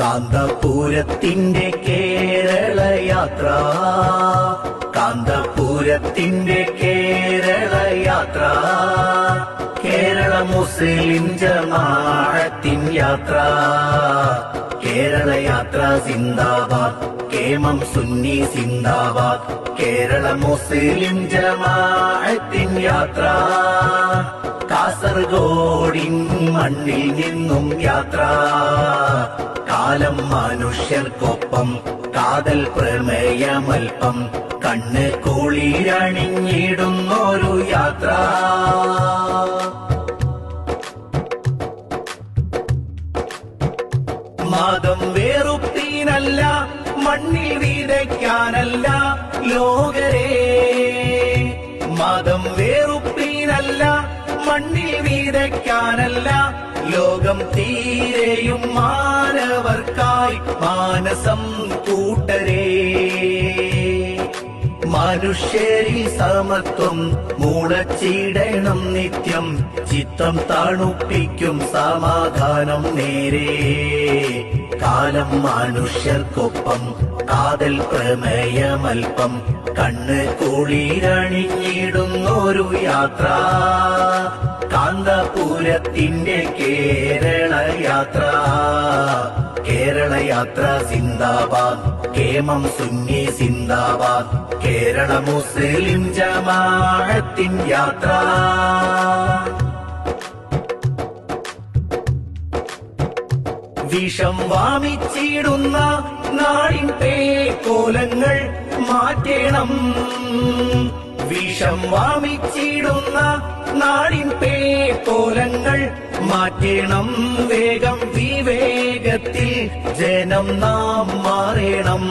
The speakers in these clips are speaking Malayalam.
കാന്തപൂരത്തിന്റെ കേരളയാത്ര. കാന്തപൂരത്തിന്റെ കേരള കേരള മുസ്ലിം ജമാഅത്തിൻ യാത്ര. കേരളയാത്ര സിന്ദാബാദ് കേമം സുന്നി സിന്ദാബാദ്. കേരള മുസ്ലിം ജമാഅത്തിൻ യാത്ര. കാസർഗോഡിൻ മണ്ണിൽ നിന്നും യാത്ര. കാലം മനുഷ്യർക്കൊപ്പം കാതൽ പ്രമേയമൽപ്പം കണ്ണ് കുളിരണിഞ്ഞിടുന്നൊരു യാത്ര. മതം വേറുപ്പീനല്ല മണ്ണിൽ വിതയ്ക്കാനല്ല ലോകരേ. മതം വേറുപ്പീനല്ല മണ്ണിൽ വിതയ്ക്കാനല്ല ലോകം തീരെയും മാനവർക്കായി മാനസം കൂട്ടരേ. മനുഷ്യരിൽ സമത്വം മൂളച്ചിടണം നിത്യം. ചിത്തം തണുപ്പിക്കും സമാധാനം നേരെ. കാലം മനുഷ്യർക്കൊപ്പം കാതൽ പ്രമേയമൽപ്പം. കണ്ണ് കുളിരണിഞ്ഞിടുന്നൊരു യാത്ര. കാന്തപുരത്തിന്റെ കേരള യാത്ര കേരള യാത്ര സിന്ദാബാദ്. കേമം സുന്നി സിന്ദാബാദ്. കേരള മുസ്ലിം ജമാഅത്തിൻ യാത്ര. വിഷം വാമിച്ചിടുന്ന നാടിൻ പേ കോലങ്ങൾ മാറ്റണം. വിഷം വാമിച്ചിടുന്ന നാടിൻ പേ കോലങ്ങൾ മാറ്റണം വേഗം. ജനം നാം മാറണം.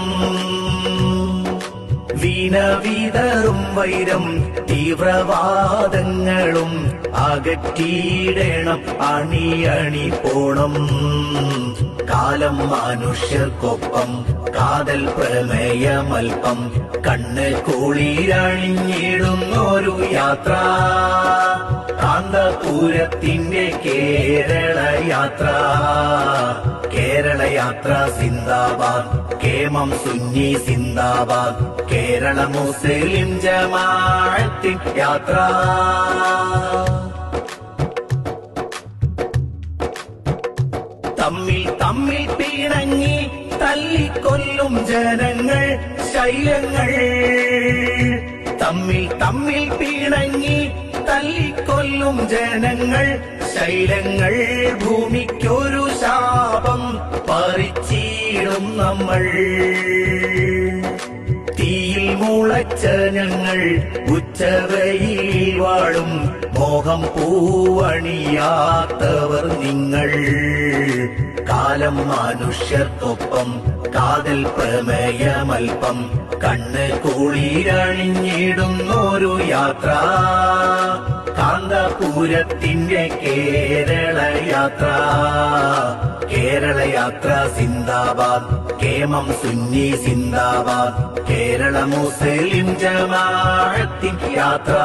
വീണവിതറും വൈരം തീവ്രവാദങ്ങളും അകറ്റിയിടണം. അണിയണി പോണം. കാലം മനുഷ്യർക്കൊപ്പം കാതൽ പ്രമേയമൽപ്പം. കണ്ണ് കുളിരണിഞ്ഞിടുന്നൊരു യാത്ര. കാന്തപൂരത്തിന്റെ കേരള യാത്ര കേരള യാത്ര സിന്ദാബാദ് കേമം സുന്നി സിന്ദാബാദ്. കേരള മുസ്ലിം ജമാഅത്തിൻ യാത്ര. തമ്മിൽ തമ്മിൽ പിണങ്ങി തല്ലിക്കൊല്ലും ജനങ്ങൾ ശൈലങ്ങൾ. തമ്മിൽ തമ്മിൽ പിണങ്ങി തല്ലിക്കൊല്ലും ജനങ്ങൾ ശൈലങ്ങൾ. ഭൂമിക്കൊരു ശാപം പറിച്ചിടും നമ്മൾ. തീയിൽ മുളച്ച ഞങ്ങൾ ഉച്ചവയിൽ വാഴും. മോഹം പൂവണിയാത്തവർ നിങ്ങൾ. കാലം മനുഷ്യർക്കൊപ്പം കാതൽ പ്രമേയമൽപ്പം. കണ്ണ് കുളിരണിഞ്ഞിടുന്നൊരു യാത്ര. കാന്തപൂരത്തിന്റെ കേരള യാത്ര യാത്ര സിന്ദാബാദ് കേമം സുന്നി സിന്ദാബാദ് കേരള മുസ്ലിം ജമാഅത്തിൻ യാത്ര.